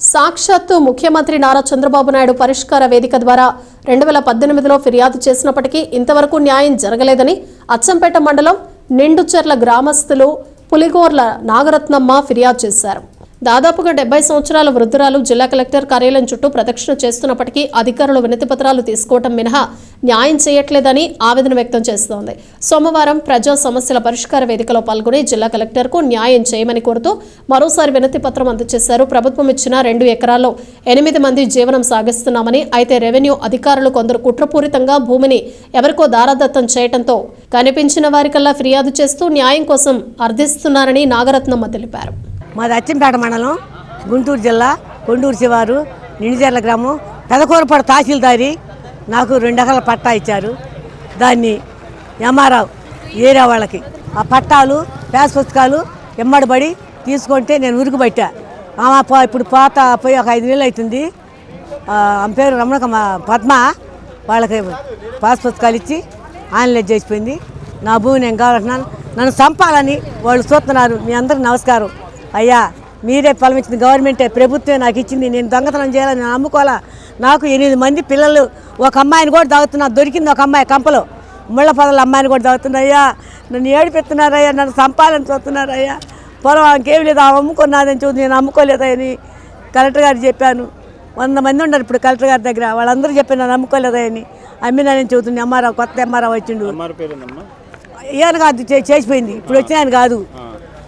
సాక్షాత్తు ముఖ్యమంత్రి నారా చంద్రబాబు నాయుడు పరిష్కార వేదిక ద్వారా రెండు వేల పద్దెనిమిదిలో ఫిర్యాదు చేసినప్పటికీ ఇంతవరకు న్యాయం జరగలేదని అచ్చంపేట మండలం నిండుచెర్ల గ్రామస్తులు పులిగోర్ల నాగరత్నమ్మ ఫిర్యాదు చేశారు. దాదాపుగా డెబ్బై సంవత్సరాల వృద్ధురాలు జిల్లా కలెక్టర్ కార్యాలయం చుట్టూ ప్రదక్షిణ చేస్తున్నప్పటికీ అధికారులు వినతిపత్రాలు తీసుకోవటం మినహా న్యాయం చేయట్లేదని ఆవేదన వ్యక్తం చేస్తోంది. సోమవారం ప్రజా సమస్యల పరిష్కార వేదికలో పాల్గొని జిల్లా కలెక్టర్కు న్యాయం చేయమని కోరుతూ మరోసారి వినతి పత్రం అందజేశారు. ప్రభుత్వం ఇచ్చిన రెండు ఎకరాల్లో ఎనిమిది మంది జీవనం సాగిస్తున్నామని అయితే రెవెన్యూ అధికారులు కొందరు కుట్రపూరితంగా భూమిని ఎవరికో దారాదత్తం చేయడంతో కనిపించిన వారికల్లా ఫిర్యాదు చేస్తూ న్యాయం కోసం అర్థిస్తున్నారని నాగరత్నమ్మ తెలిపారు. మాది అచ్చంపేట మండలం గుంటూరు జిల్లా కొండూరు శివారు నిండిజర్ల గ్రామం. పెదకూరపాడు తహసీల్దారి నాకు రెండు ఎకరాల పట్టా ఇచ్చారు. దాన్ని ఎంఆర్ఆవు ఏరియా వాళ్ళకి. ఆ పట్టాలు పేస్ పుస్తకాలు ఎమ్మడిబడి తీసుకుంటే నేను ఉరికి పట్టా. ఆమె ఇప్పుడు పాత పోయి ఒక ఐదు నెలలు అవుతుంది. ఆమె పేరు రమణక పద్మ. వాళ్ళకి పాస్ పుస్తకాలు ఇచ్చి ఆన్లైన్ చేసిపోయింది. నా భూమి నేను కావాలంటున్నాను. నన్ను చంపాలని వాళ్ళు చూస్తున్నారు. మీ అందరికి నమస్కారం. అయ్యా మీరే పొలమిచ్చింది గవర్నమెంటే ప్రభుత్వమే నాకు ఇచ్చింది. నేను దొంగతనం చేయాలని నేను అమ్ముకోవాలా నాకు ఎనిమిది మంది పిల్లలు ఒక అమ్మాయిని కూడా దాగుతున్నా దొరికింది ఒక అమ్మాయి కంపలో. ముళ్ళ పొదల అమ్మాయిని కూడా దాగుతున్నాయ్యా నన్ను ఏడిపెత్తున్నారయ్యా నన్ను చంపాలని చూస్తున్నారయ్యా పొలం ఇంకేం లేదు ఆమె అమ్ముకున్నదని చూసి నేను అమ్ముకోలేదని కలెక్టర్ గారికి చెప్పాను. వంద మంది ఉన్నారు ఇప్పుడు కలెక్టర్ గారి దగ్గర. వాళ్ళందరూ చెప్పి నన్ను నమ్ముకోలేదని అమ్మినానని చెబుతుంది ఎంఆర్ఆ కొత్త ఎంఆర్ఆ వచ్చిండు. ఈయన కాదు చేసిపోయింది. ఇప్పుడు వచ్చిన కాదు.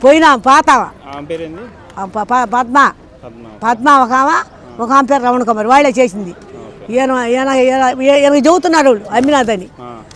పోయినా పాత ఆమె పేరేంది? పద్మ. పద్మ. ఒక ఆమె ఒక ఆమె పేరు రమణ కుమార్. వాళ్ళే చేసింది. ఈయన ఈయన ఈయన వాళ్ళు అమ్మినాదని ఆ.